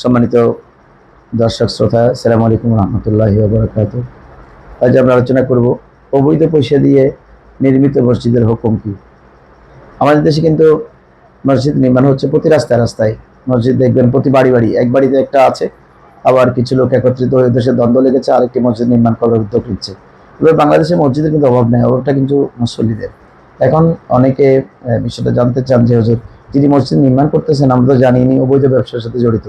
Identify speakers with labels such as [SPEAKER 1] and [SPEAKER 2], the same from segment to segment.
[SPEAKER 1] সম্মানিত দর্শক শ্রোতা সালাম আলাইকুম রহমতুল্লাহ বরকাত। আজ আমরা আলোচনা করব অবৈধ পয়সা দিয়ে নির্মিত মসজিদের হুকুম কি? আমাদের দেশে কিন্তু মসজিদ নির্মাণ হচ্ছে প্রতি রাস্তায় রাস্তায়। মসজিদ দেখবেন প্রতি বাড়ি বাড়ি, এক বাড়িতে একটা আছে, আবার কিছু লোক একত্রিত হয়ে দেশে দ্বন্দ্ব লেগেছে, আরেকটি মসজিদ নির্মাণ করার উদ্যোগ নিচ্ছে। এবার বাংলাদেশে মসজিদের কিন্তু অভাব নেই, অভাবটা কিন্তু মুসল্লিদের। এখন অনেকে বিষয়টা জানতে চান যে, হুজুর যিনি মসজিদ নির্মাণ করতেছেন, আমরা তো জানি ইনি অবৈধ ব্যবসার সাথে জড়িত।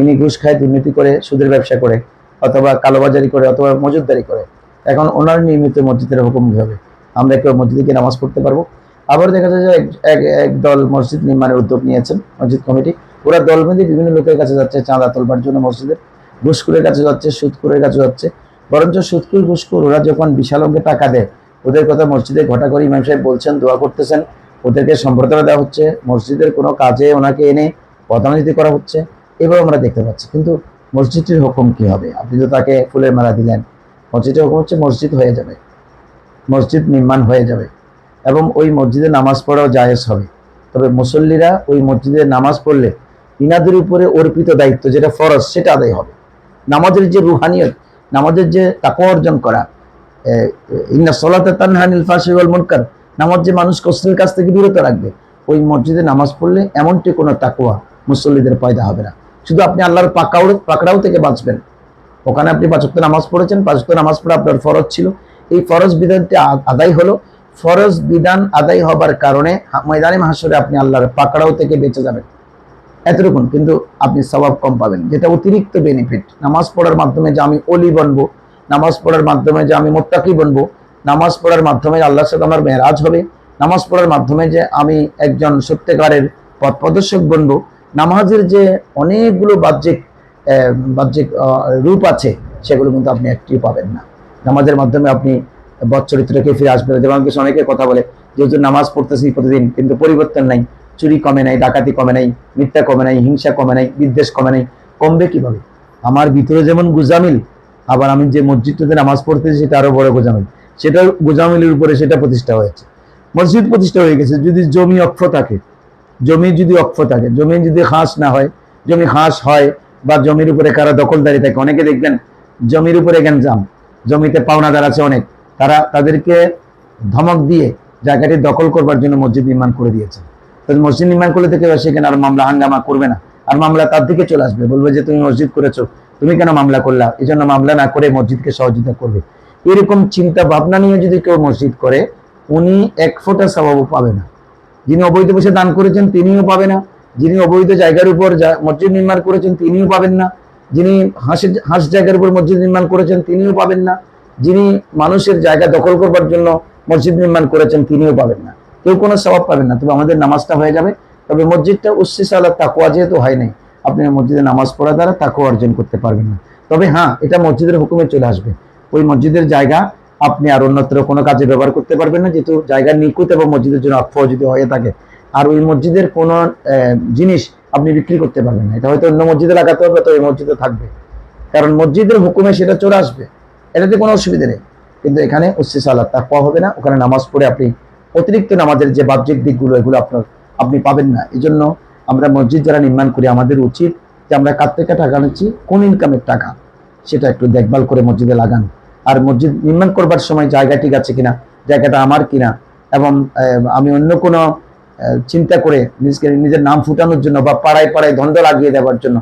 [SPEAKER 1] ইনি ঘুষ খায়, দুর্নীতি করে, সুদের ব্যবসা করে, অথবা কালোবাজারি করে, অথবা মজুদদারি করে। এখন ওনার নিয়মিত মসজিদের হুকুম হবে? আমরা কেউ মসজিদে গিয়ে নামাজ পড়তে পারব? আবার দেখা যায় যে এক- এক দল মসজিদ নির্মাণের উদ্যোগ নিয়েছেন, মসজিদ কমিটি। ওরা দল বেঁধে বিভিন্ন লোকের কাছে যাচ্ছে, চাঁদা তোলবার জন্য মসজিদের। ঘুষখোরের কাছে যাচ্ছে, সুদখোরের কাছে যাচ্ছে। বরঞ্চ সুদখোর, ঘুষখোর, ওরা যখন বিশাল অঙ্কে টাকা দেয়, ওদের কথা মসজিদে ঘটা করে ইমাম সাহেব বলছেন, দোয়া করতেছেন। ওদেরকে সম্প্রদায় দেওয়া হচ্ছে। মসজিদের কোনো কাজে ওনাকে এনে পদানোন্নতি করা হচ্ছে। এবার আমরা দেখতে পাচ্ছি। কিন্তু মসজিদটির হুকুম কি হবে? আপনি তো তাকে ফুলের মালা দিলেন। মসজিদের হুকুম হচ্ছে মসজিদ হয়ে যাবে। মসজিদ নির্মাণ হয়ে যাবে। এবং ওই মসজিদে নামাজ পড়াও জায়েজ হবে। তবে মুসল্লিরা ওই মসজিদে নামাজ পড়লে ইনাদের উপরে অর্পিত দায়িত্ব যেটা ফরজ, সেটা আদায় হবে। নামাজের যে রুহানিয়ত, নামাজের যে তাকওয়া অর্জন করা ইন্না সলাতে তানহানিল ফাশি ওয়াল মুনকার, নামাজ যে মানুষ অশ্লীল কাছ থেকে বিরত রাখবে, ওই মসজিদে নামাজ পড়লে এমনটি কোনো তাকওয়া মুসল্লিদের পয়দা হবে না। শুধু আপনি আল্লাহর পাকাও, পাকড়াও থেকে বাঁচবেন। ওখানে আপনি পাঁচক্ত নামাজ পড়েছেন পাঁচক্ত নামাজ পড়ে আপনার ফরজ ছিল। এই ফরজ বিধানটি আদায় হলো। ফরজ বিধান আদায় হবার কারণে ময়দানে মাহাসরে আপনি আল্লাহর পাকড়াও থেকে বেঁচে যাবেন। এতটুকুন, কিন্তু আপনি স্বভাব কম পাবেন। যেটা অতিরিক্ত বেনিফিট নামাজ পড়ার মাধ্যমে যে আমি অলি বনবো, নামাজ পড়ার মাধ্যমে যে আমি মোত্তাকি বনবো, নামাজ পড়ার মাধ্যমে আল্লাহর সাথে আমার মেরাজ হবে, নামাজ পড়ার মাধ্যমে যে আমি একজন সত্যিকারের পথ প্রদর্শক বনবো নামাজের যে অনেকগুলো বাহ্যিক বাহ্যিক রূপ আছে, সেগুলো কিন্তু আপনি একটি পাবেন না। নামাজের মাধ্যমে আপনি বচ্চরিত্রকে ফিরে আসবেন। যেমন কিছু অনেকে কথা বলে, যেহেতু নামাজ পড়তেছি প্রতিদিন, কিন্তু পরিবর্তন নাই, চুরি কমে নাই, ডাকাতি কমে নাই, মিথ্যা কমে নাই, হিংসা কমে নাই, বিদ্বেষ কমে নাই, কমবে কীভাবে? আমার ভিতরে যেমন গুজামিল, আবার আমি যে মসজিদটাতে নামাজ পড়তেছি সেটা আরও বড় গোজামিল। সেটা গোজামিলের উপরে সেটা প্রতিষ্ঠা হয়েছে। মসজিদ প্রতিষ্ঠা হয়ে গেছে। যদি জমি অক্ষ থাকে জমি যদি অক্ষ থাকে, জমি যদি হাঁস না হয়, জমি হাঁস হয় বা জমির উপরে কারা দখলদারি থাকে, অনেকে দেখবেন জমির উপরে গ্যাঞ্জাম, জমিতে পাওনাদার আছে অনেক, তারা তাদেরকে ধমক দিয়ে জায়গাটি দখল করবার জন্য মসজিদ নির্মাণ করে দিয়েছে। তো মসজিদ নির্মাণ করলে থেকে সেখানে আর মামলা হাঙ্গামা করবে না, আর মামলা তার দিকে চলে আসবে, বলবে যে তুমি মসজিদ করেছ, তুমি কেন মামলা করলা? এই জন্য মামলা না করে মসজিদকে সহযোগিতা করবে। এরকম চিন্তা ভাবনা নিয়ে যদি কেউ মসজিদ করে, উনি এক ফোঁটা স্বভাবও পাবে না। যিনি অবৈধ পয়সা দান করেছেন তিনিও পাবে না। যিনি অবৈধ জায়গার উপর মসজিদ নির্মাণ করেছেন তিনিও পাবেন না। যিনি হাঁসের হাঁস জায়গার উপর মসজিদ নির্মাণ করেছেন তিনিও পাবেন না। যিনি মানুষের জায়গা দখল করবার জন্য মসজিদ নির্মাণ করেছেন তিনিও পাবেন না। কেউ কোনো স্বভাব পাবেন না। তবে আমাদের নামাজটা হয়ে যাবে। তবে মসজিদটা উচ্ছিস আল্লাহ তাকুয়া যেহেতু হয় নাই, আপনি মসজিদে নামাজ পড়া দ্বারা তাকুয়া অর্জন করতে পারবেন না। তবে হ্যাঁ এটা মসজিদের হুকুমে চলে আসবে। ওই মসজিদের জায়গা আপনি আর অন্যত্র কোনো কাজে ব্যবহার করতে পারবেন না, যেহেতু জায়গা নিকুত এবং মসজিদের জন্য অক্ষ যদি হয়ে থাকে, আর ওই মসজিদের কোনো জিনিস আপনি বিক্রি করতে পারবেন না। এটা হয়তো অন্য মসজিদে লাগাতে হবে, তো ওই মসজিদে থাকবে। কারণ মসজিদের হুকুমে সেটা চলে আসবে। এটাতে কোনো অসুবিধা নেই। কিন্তু এখানে উচ্ছিস আল্লাহ তাকুয়া হবে না। ওখানে নামাজ পড়ে আপনি অতিরিক্ত নামাজের যে বাহ্যিক দিকগুলো, এগুলো আপনার, আপনি পাবেন না। এই জন্য আমরা মসজিদ যারা নির্মাণ করি, আমাদের উচিত যে আমরা কার থেকে টাকা নিচ্ছি, কোন ইনকামের টাকা, সেটা একটু দেখভাল করে মসজিদে লাগান। আর মসজিদ নির্মাণ করবার সময় জায়গা ঠিক আছে কিনা, জায়গাটা আমার কিনা, এবং আমি অন্য কোনো চিন্তা করে নিজকে, নিজের নাম ফুটানোর জন্য বা পাড়ায় পাড়ায় ধন্দ লাগিয়ে দেওয়ার জন্য,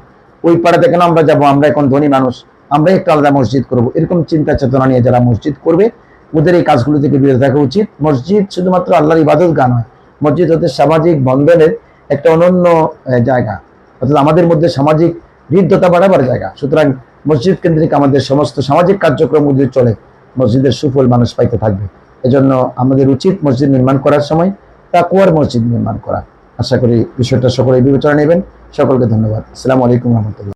[SPEAKER 1] ওই পাড়াতে কেন আমরা যাব? আমরা এখন ধনী মানুষ আমরা একটু আলাদা মসজিদ করব। এরকম চিন্তা চেতনা নিয়ে যারা মসজিদ করবে, ওদের এই কাজগুলো থেকে বিরত থাকা উচিত। মসজিদ শুধুমাত্র আল্লাহর ইবাদত গান হয়, মসজিদ হতে সামাজিক বন্ধনের একটা অনন্য জায়গা। অর্থাৎ আমাদের মধ্যে সামাজিক হৃদ্যতা বাড়াবার জায়গা। সুতরাং মসজিদ কেন্দ্রিক আমাদের সমস্ত সামাজিক কার্যক্রম যদি চলে মসজিদের সুফল মানুষ পাইতে থাকবে। এজন্য আমাদের উচিত মসজিদ নির্মাণ করার সময় তাকুয়ার মসজিদ নির্মাণ করা। আশা করি বিষয়টা সকলে বিবেচনা নেবেন। সকলকে ধন্যবাদ। আসসালামু আলাইকুম রহমতুল্লাহ।